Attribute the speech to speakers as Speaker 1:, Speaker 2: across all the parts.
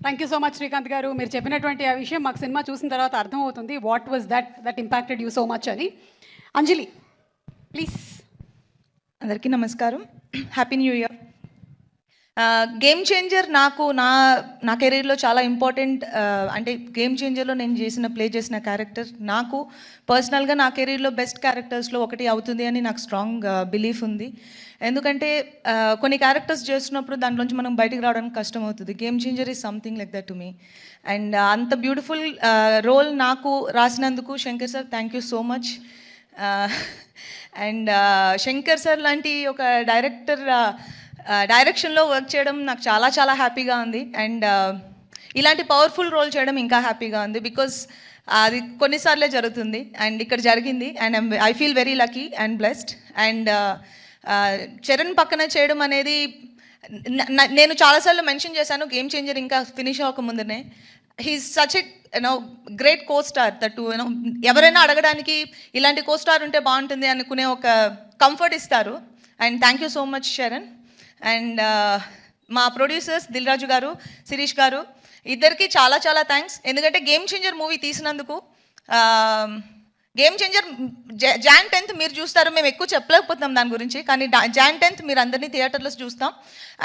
Speaker 1: Thank you so much Srikanth garu. మీరు చెప్పినటువంటి ఆ విషయం మాకు సినిమా చూసిన తర్వాత అర్థమవుతుంది. What was that that impacted you so much అని. అంజలి ప్లీజ్
Speaker 2: అందరికీ నమస్కారం. Happy new year game changer నాకు నా నా కెరీర్లో చాలా ఇంపార్టెంట్ అంటే గేమ్ చేంజర్లో నేను చేసిన ప్లే చేసిన క్యారెక్టర్ నాకు పర్సనల్గా నా కెరీర్లో బెస్ట్ క్యారెక్టర్స్లో ఒకటి అవుతుంది అని నాకు స్ట్రాంగ్ బిలీఫ్ ఉంది. ఎందుకంటే కొన్ని క్యారెక్టర్స్ చేస్తున్నప్పుడు దాంట్లోంచి మనం బయటికి రావడానికి కష్టం అవుతుంది. Game changer is something like that to me and అంత బ్యూటిఫుల్ రోల్ నాకు రాసినందుకు Shankar sir thank you so much and Shankar sir లాంటి ఒక డైరెక్టర్ డైరెక్షన్లో వర్క్ చేయడం నాకు చాలా చాలా హ్యాపీగా ఉంది. అండ్ ఇలాంటి పవర్ఫుల్ రోల్ చేయడం ఇంకా హ్యాపీగా ఉంది బికాస్ అది కొన్నిసార్లే జరుగుతుంది. అండ్ ఇక్కడ జరిగింది. And I feel very lucky and blessed and Charan పక్కన చేయడం అనేది నేను చాలాసార్లు మెన్షన్ చేశాను. గేమ్ చేంజర్ ఇంకా ఫినిష్ అవ్వక ముందునే. He's such a you know great co star that you know ఎవరైనా అడగడానికి ఇలాంటి కో స్టార్ ఉంటే బాగుంటుంది అనుకునే ఒక కంఫర్ట్ ఇస్తారు. And thank you so much Sharan and uh, మా ప్రొడ్యూసర్స్ దిల్ రాజు గారు శిరీష్ గారు ఇద్దరికి చాలా చాలా థ్యాంక్స్ ఎందుకంటే గేమ్ చేంజర్ మూవీ తీసినందుకు గేమ్ చేంజర్ జాన్ టెన్త్ మీరు చూస్తారు మేము ఎక్కువ చెప్పలేకపోతున్నాం దాని గురించి కానీ జాన్ టెన్త్ మీరు అందరినీ థియేటర్లో చూస్తాం.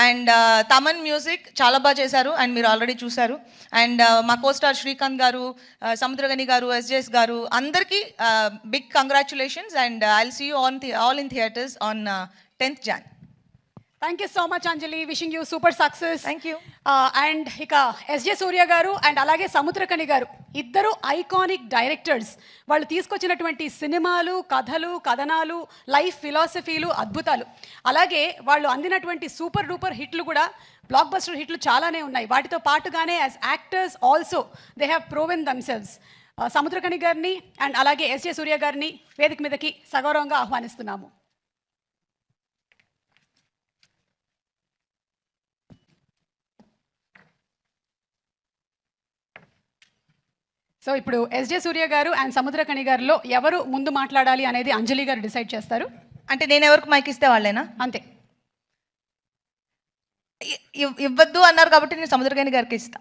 Speaker 2: అండ్ తమన్ మ్యూజిక్ చాలా బాగా చేశారు అండ్ మీరు ఆల్రెడీ చూశారు. అండ్ uh, మా costar Srikanth garu uh, Samuthirakani garu SJS garu అందరికీ big congratulations and I'll see you on all in theatres on tenth January
Speaker 1: thank you so much Anjali wishing you super success
Speaker 2: Thank you.
Speaker 1: And ఇక SJ Surya garu and అలాగే సముద్రకని గారు ఇద్దరు iconic directors వాళ్ళు తీసుకొచ్చినటువంటి సినిమాలు కథలు కథనాలు లైఫ్ ఫిలాసఫీలు అద్భుతాలు. అలాగే వాళ్ళు అందినటువంటి సూపర్ డూపర్ హిట్లు కూడా బ్లాక్ బస్టర్ హిట్లు చాలానే ఉన్నాయి. వాటితో పాటుగానే as actors also they have proven themselves Samuthirakani గారిని అండ్ అలాగే ఎస్జే సూర్య గారిని వేదిక మీదకి సగౌరవంగా ఆహ్వానిస్తున్నాము. సో ఇప్పుడు ఎస్జే సూర్య గారు అండ్ సముద్రకని గారిలో ఎవరు ముందు మాట్లాడాలి అనేది అంజలి గారు డిసైడ్ చేస్తారు.
Speaker 2: అంటే నేను ఎవరికి మైక్ ఇస్తే వాళ్ళేనా?
Speaker 1: అంతే.
Speaker 2: ఇవ్వద్దు అన్నారు కాబట్టి నేను సముద్రగని గారికి ఇస్తా.